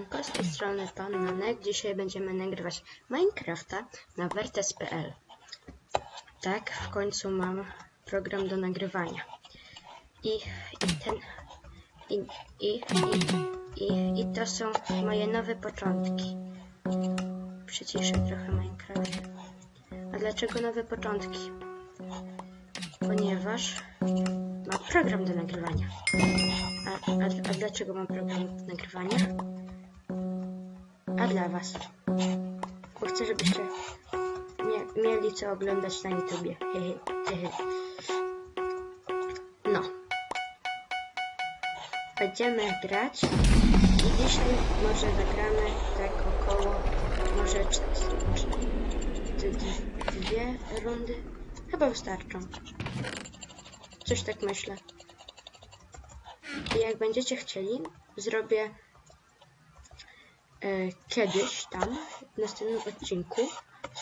Siemanko, z tej strony Pan Nanek. Dzisiaj będziemy nagrywać Minecrafta na Vertes.pl. Tak, w końcu mam program do nagrywania. I, i ten... I, i, i, i, I to są moje nowe początki. Przyciszę trochę Minecraft. A dlaczego nowe początki? Ponieważ mam program do nagrywania. A, a, a dlaczego mam program do nagrywania? A dla was. Bo chcę, żebyście mie mieli co oglądać na YouTubie. Hehe, hehe. No. Będziemy grać i dzisiaj może zagramy tak około, może dwie rundy. Chyba wystarczą. Coś tak myślę. I jak będziecie chcieli, zrobię kiedyś tam, w następnym odcinku,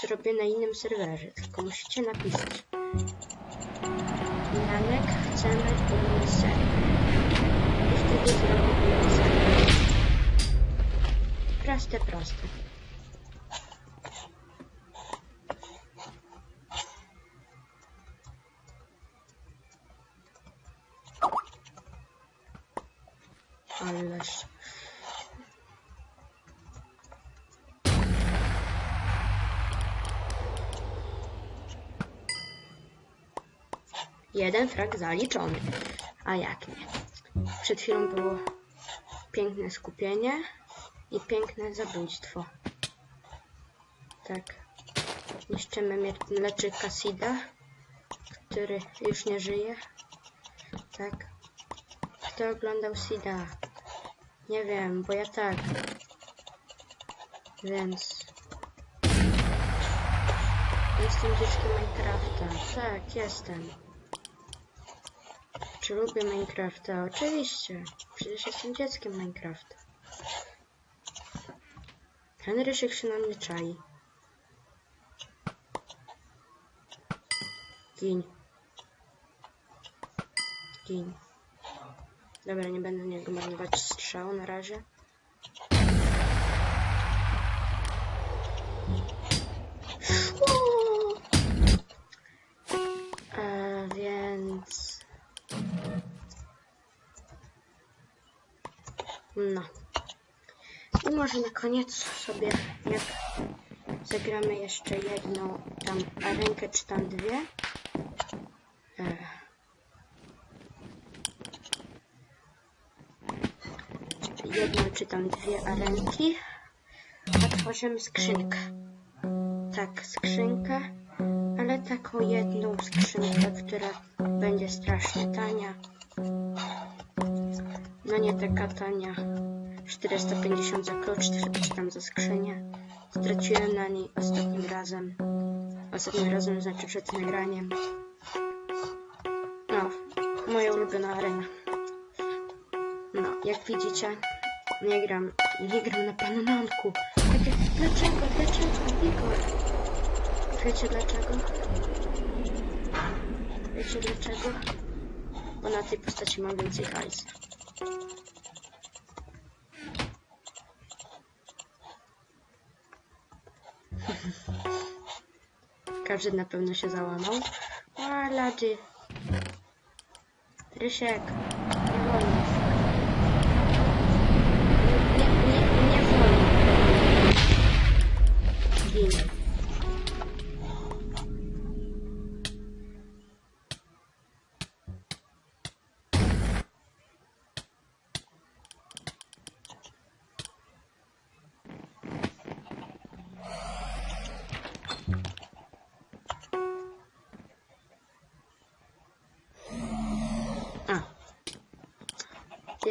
zrobię na innym serwerze, tylko musicie napisać. Janek, chcemy inny serwer. I wtedy zrobię inny serwer. Proste, proste. Ależ. Jeden frag zaliczony. A jak nie? Przed chwilą było piękne skupienie i piękne zabójstwo. Tak. Niszczymy mleczyka Sida, który już nie żyje. Tak. Kto oglądał Sida? Nie wiem, bo ja tak. Więc. Jestem dzieckiem Minecrafta. Tak, jestem. Czy lubię Minecrafta? Oczywiście. Przecież jestem dzieckiem Minecrafta. Ten Rysiek się na mnie czai. Gin. Gin. Dobra, nie będę niego marnować strzału na razie. No. I może na koniec sobie, jak zagramy jeszcze jedną tam arenkę, czy tam dwie. E, jedną czy tam dwie arenki, otworzymy skrzynkę. Tak, skrzynkę, ale taką jedną skrzynkę, która będzie strasznie tania. No nie taka tania. 450 za klucz, czy- tam za skrzynię. Straciłem na niej ostatnim razem. Ostatnim razem znaczy przed nagraniem. No, moja ulubiona arena. No, jak widzicie, nie gram, nie gram na panonku. Takie, dlaczego, dlaczego, Igor? Wiecie dlaczego? Wiecie dlaczego? Bo na tej postaci mam więcej hajsu. Każdy na pewno się załamał. A, lady. Rysiek,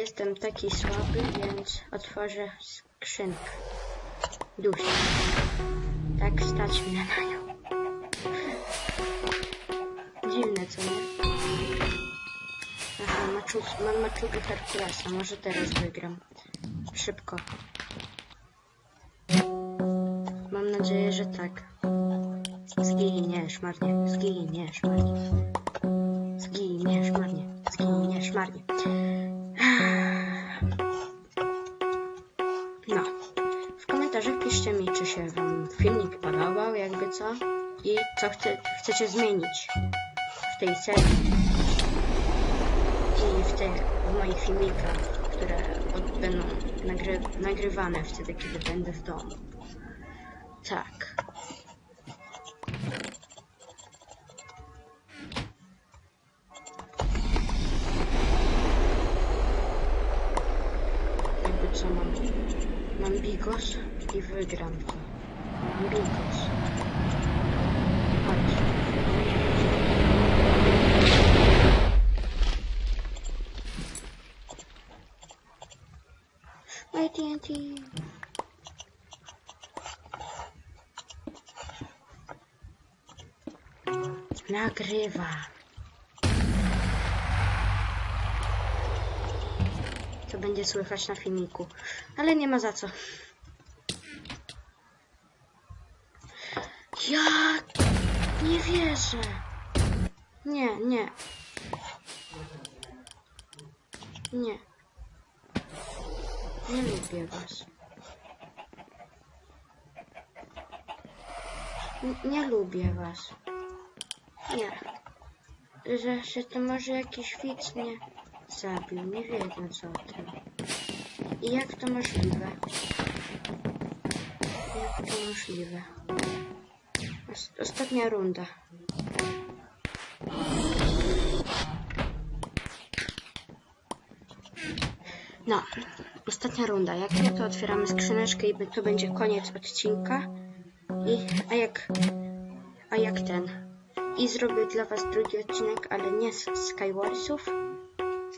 Jestem taki słaby, więc otworzę skrzynkę. Duś. Tak stać mnie na nią. Dziwne, co nie? Aha, maczug, mam maczugę Herkulesa. Może teraz wygram. Szybko. Mam nadzieję, że tak. Zginiesz marnie, zginiesz marnie. Co chce, chcecie zmienić w tej serii i w, tej, w moich filmikach, które będą nagry, nagrywane wtedy, kiedy będę w domu. Tak. Jakby co mam? Mam bigos i wygram to. Mam bigos. Nagrywa. To będzie słychać na filmiku. Ale nie ma za co. Jak? Nie wierzę. Nie, nie. Nie. Nie lubię was. N- nie lubię was. Nie. Że, to może jakiś widz mnie zabił, nie wiedząc o tym. I jak to możliwe? Jak to możliwe? Os- ostatnia runda. No, ostatnia runda. Jak nie, to otwieramy skrzyneczkę i to będzie koniec odcinka. I, a jak, a jak ten? I zrobię dla was drugi odcinek, ale nie z Skywarsów,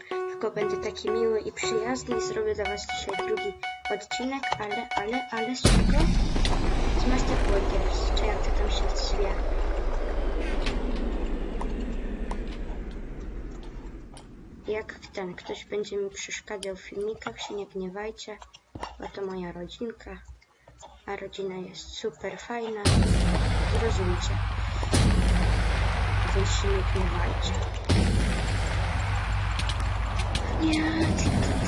tylko będzie taki miły i przyjazny i zrobię dla was dzisiaj drugi odcinek, ale, ale, ale z czego? Z Master Burgers, czy jak to tam się zwie. Jak ten ktoś będzie mi przeszkadzał w filmikach, się nie gniewajcie, bo to moja rodzinka, a rodzina jest super fajna, zrozumcie, więc się nie gniewajcie. Nie,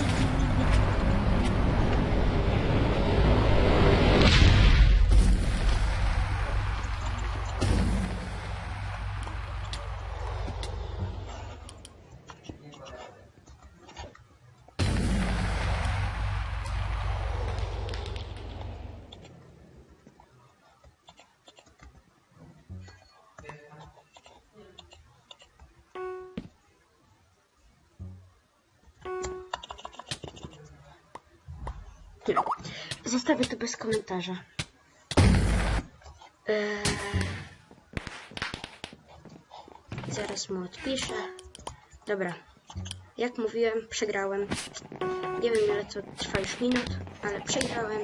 Zostawię to bez komentarza. Eee, zaraz mu odpiszę. Dobra. Jak mówiłem, przegrałem. Nie wiem ile to trwa już minut, ale przegrałem.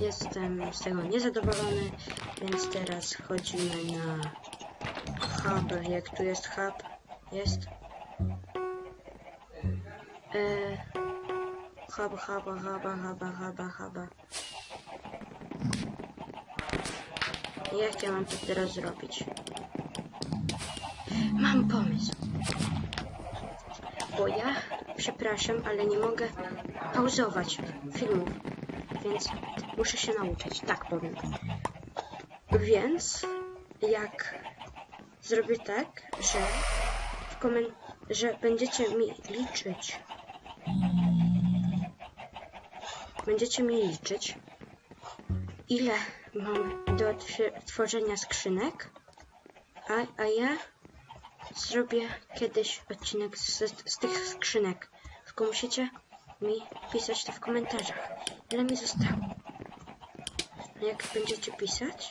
Jestem z tego niezadowolony, więc teraz chodzimy na hub. Jak tu jest hub? Jest. Eee, Haba, haba, haba, haba, haba, haba. Ja mam to teraz zrobić? Mam pomysł. Bo ja, przepraszam, ale nie mogę pauzować filmów, więc muszę się nauczyć, tak powiem. Więc jak zrobię tak, że w że będziecie mi liczyć będziecie mi liczyć, ile mam do tworzenia skrzynek, a, a ja zrobię kiedyś odcinek z, z tych skrzynek. Tylko musicie mi pisać to w komentarzach, ile mi zostało. Jak będziecie pisać,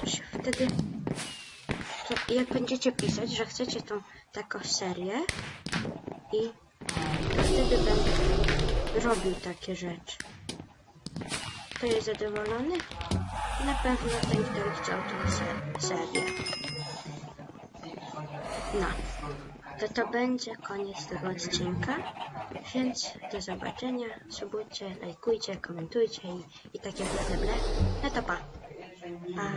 to się wtedy... To jak będziecie pisać, że chcecie tą taką serię i wtedy będę robił takie rzeczy. Kto jest zadowolony? Na pewno ten, który chciał tą se- serię. No, to to będzie koniec tego odcinka, więc do zobaczenia, subujcie, lajkujcie, komentujcie i, i takie bla bla bla. No to pa. pa.